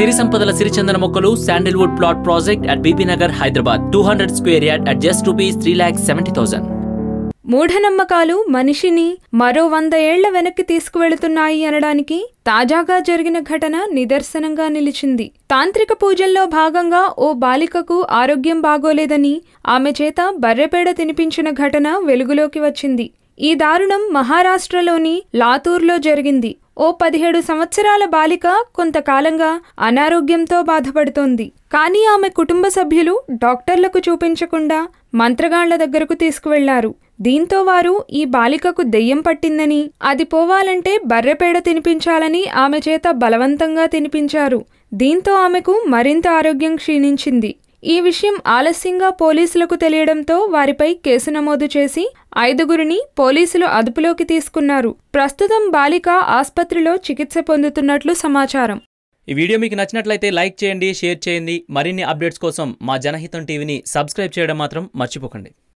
సిరి సంపదల సిరిచందన మొక్కలు sandalwood plot project at Bibinagar Hyderabad two hundred square yard at just rupees three lakh seventy thousand మూఢనమ్మకాలు మనిషిని మరో వంద ఏళ్ళ వెనక్కి తీసుకువెళుతున్నాయి అనడానికి తాజాగా జరిగిన ఘటన నిదర్శనంగా నిలిచింది. తాంత్రిక పూజల్లో భాగంగా ఓ బాలికకు ఆరోగ్యం బాగోలేదని ఆమె చేత బర్రెపేడ తినిపించిన ఘటన వెలుగులోకి వచ్చింది. ఈ దారుణం మహారాష్ట్రలోని లాతూర్లో జరిగింది. ఓ పదిహేడు సంవత్సరాల బాలిక కొంతకాలంగా అనారోగ్యంతో బాధపడుతోంది. కానీ ఆమె కుటుంబ సభ్యులు డాక్టర్లకు చూపించకుండా మంత్రగాళ్ళ దగ్గరకు తీసుకువెళ్ళారు. దీంతో వారు ఈ బాలికకు దెయ్యం పట్టిందని అది పోవాలంటే బర్రెపేడ తినిపించాలని ఆమె చేత బలవంతంగా తినిపించారు. దీంతో ఆమెకు మరింత ఆరోగ్యం క్షీణించింది. ఈ విషయం ఆలస్యంగా పోలీసులకు తెలియడంతో వారిపై కేసు నమోదు చేసి ఐదుగురిని పోలీసులు అదుపులోకి తీసుకున్నారు. ప్రస్తుతం బాలిక ఆస్పత్రిలో చికిత్స పొందుతున్నట్లు సమాచారం. ఈ వీడియో మీకు నచ్చినట్లయితే లైక్ చేయండి షేర్ చేయండి. మరిన్ని అప్డేట్స్ కోసం మా జనహితం టీవీని సబ్స్క్రైబ్ చేయడం మాత్రం మర్చిపోకండి.